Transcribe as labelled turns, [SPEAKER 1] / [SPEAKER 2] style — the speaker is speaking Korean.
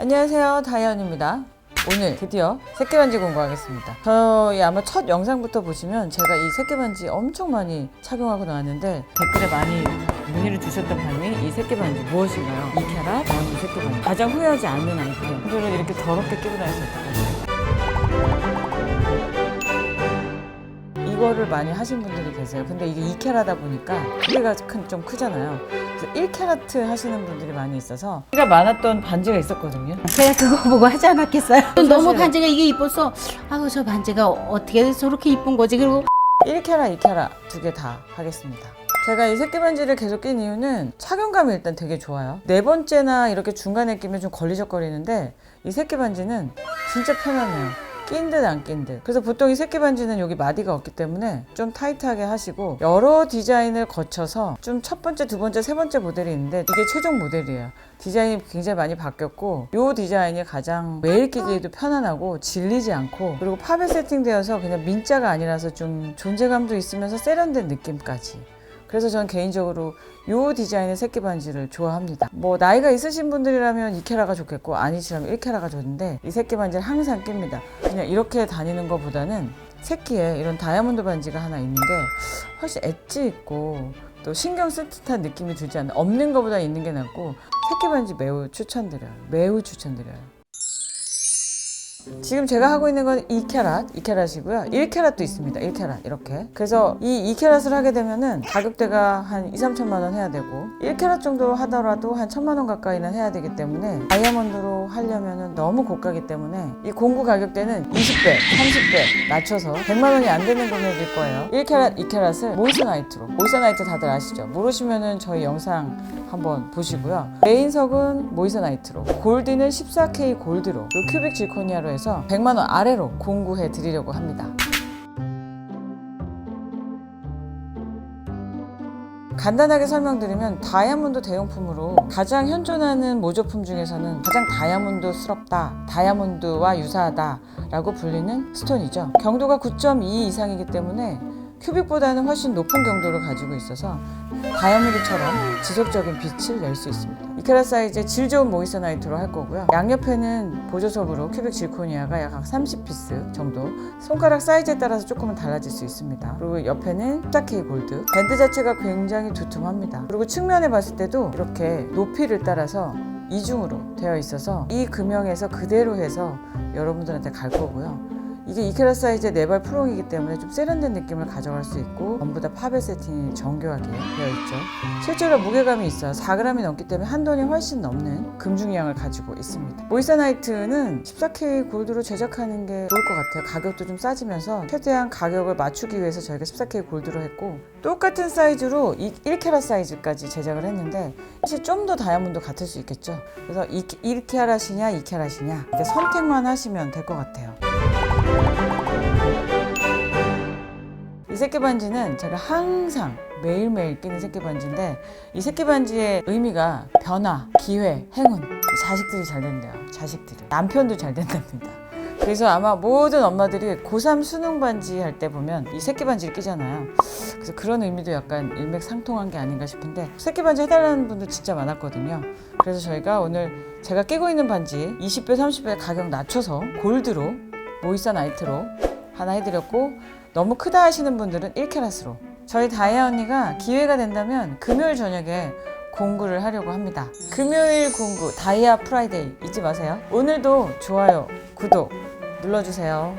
[SPEAKER 1] 안녕하세요. 다이언입니다. 오늘 드디어 새끼반지 공부하겠습니다. 저희 아마 첫 영상부터 보시면 제가 이 새끼반지 엄청 많이 착용하고 나왔는데 댓글에 많이 문의를 주셨던 반응이 이 새끼반지 무엇인가요? 이 캐라 다이아몬드 새끼반지. 가장 후회하지 않는 아이템. 이거를 이렇게 더럽게 끼고 다니서 어떡하 지? 이거를 많이 하신 분들이 계세요. 근데 이게 2캐라다 보니까 크기가 큰, 좀 크잖아요. 그래서 1캐라트 하시는 분들이 많이 있어서 키가 많았던 반지가 있었거든요.
[SPEAKER 2] 제가 그거 보고 하지 않았겠어요? 너무 반지가 이게 이뻐서 아우 저 반지가 어떻게 저렇게 이쁜 거지 그리고
[SPEAKER 1] 1캐라, 2캐라 두 개 다 하겠습니다. 제가 이 새끼 반지를 계속 낀 이유는 착용감이 일단 되게 좋아요. 네 번째나 이렇게 중간에 끼면 좀 걸리적거리는데 이 새끼 반지는 진짜 편하네요. 낀 듯 안 낀 듯. 그래서 보통 이 새끼 반지는 여기 마디가 없기 때문에 좀 타이트하게 하시고 여러 디자인을 거쳐서 좀 첫 번째, 두 번째, 세 번째 모델이 있는데 이게 최종 모델이에요. 디자인이 굉장히 많이 바뀌었고 이 디자인이 가장 매일 끼기에도 편안하고 질리지 않고 그리고 팝에 세팅되어서 그냥 민자가 아니라서 좀 존재감도 있으면서 세련된 느낌까지 그래서 저는 개인적으로 이 디자인의 새끼 반지를 좋아합니다. 뭐 나이가 있으신 분들이라면 2캐라가 좋겠고 아니시라면 1캐라가 좋은데 이 새끼 반지를 항상 낍니다. 그냥 이렇게 다니는 것보다는 새끼에 이런 다이아몬드 반지가 하나 있는 게 훨씬 엣지 있고 또 신경 쓸 듯한 느낌이 들지 않는 없는 것보다 있는 게 낫고 새끼 반지 매우 추천드려요. 매우 추천드려요. 지금 제가 하고 있는 건 2캐럿, 2캐럿이고요. 1캐럿도 있습니다. 1캐럿 이렇게. 그래서 이 2캐럿을 하게 되면은 가격대가 한 2, 3천만 원 해야 되고 1캐럿 정도 하더라도 한 천만 원 가까이는 해야 되기 때문에 다이아몬드로 하려면은 너무 고가기 때문에 이 공구 가격대는 20배, 30배 낮춰서 100만 원이 안 되는 금액일 거예요. 1캐럿, 2캐럿을 모이스나이트로. 모이스나이트 다들 아시죠? 모르시면은 저희 영상 한번 보시고요. 메인석은 모이스나이트로, 골드는 14K 골드로, 요 큐빅 질코니아로 해서 100만 원 아래로 공구해 드리려고 합니다. 간단하게 설명드리면 다이아몬드 대용품으로 가장 현존하는 모조품 중에서는 가장 다이아몬드스럽다, 다이아몬드와 유사하다라고 불리는 스톤이죠. 경도가 9.2 이상이기 때문에 큐빅보다는 훨씬 높은 경도를 가지고 있어서 다이아몬드처럼 지속적인 빛을 낼 수 있습니다. 이케라 사이즈의 질 좋은 모이스나이트로 할 거고요. 양옆에는 보조석으로 큐빅 질코니아가 약 30피스 정도. 손가락 사이즈에 따라서 조금은 달라질 수 있습니다. 그리고 옆에는 14K 골드. 밴드 자체가 굉장히 두툼합니다. 그리고 측면에 봤을 때도 이렇게 높이를 따라서 이중으로 되어 있어서 이 금형에서 그대로 해서 여러분들한테 갈 거고요. 이게 2캐럿 사이즈의 네발 프롱이기 때문에 좀 세련된 느낌을 가져갈 수 있고 전부 다 파벨 세팅이 정교하게 되어 있죠. 실제로 무게감이 있어요. 4g이 넘기 때문에 한 톤이 훨씬 넘는 금중량을 가지고 있습니다. 모이사나이트는 14K 골드로 제작하는 게 좋을 것 같아요. 가격도 좀 싸지면서 최대한 가격을 맞추기 위해서 저희가 14K 골드로 했고 똑같은 사이즈로 1캐럿 사이즈까지 제작을 했는데 사실 좀 더 다이아몬드 같을 수 있겠죠. 그래서 1캐럿이냐 2캐럿이냐 이렇게 선택만 하시면 될 것 같아요. 이 새끼 반지는 제가 항상 매일매일 끼는 새끼 반지인데 이 새끼 반지의 의미가 변화, 기회, 행운 이 자식들이 잘 된대요. 자식들이 남편도 잘 된답니다. 그래서 아마 모든 엄마들이 고3 수능 반지 할 때 보면 이 새끼 반지를 끼잖아요. 그래서 그런 의미도 약간 일맥상통한 게 아닌가 싶은데 새끼 반지 해달라는 분들 진짜 많았거든요. 그래서 저희가 오늘 제가 끼고 있는 반지 20배, 30배 가격 낮춰서 골드로 모이사 나이트로 하나 해드렸고 너무 크다 하시는 분들은 1캐럿으로 저희 다이아 언니가 기회가 된다면 금요일 저녁에 공구를 하려고 합니다. 금요일 공구 다이아 프라이데이 잊지 마세요. 오늘도 좋아요, 구독 눌러주세요.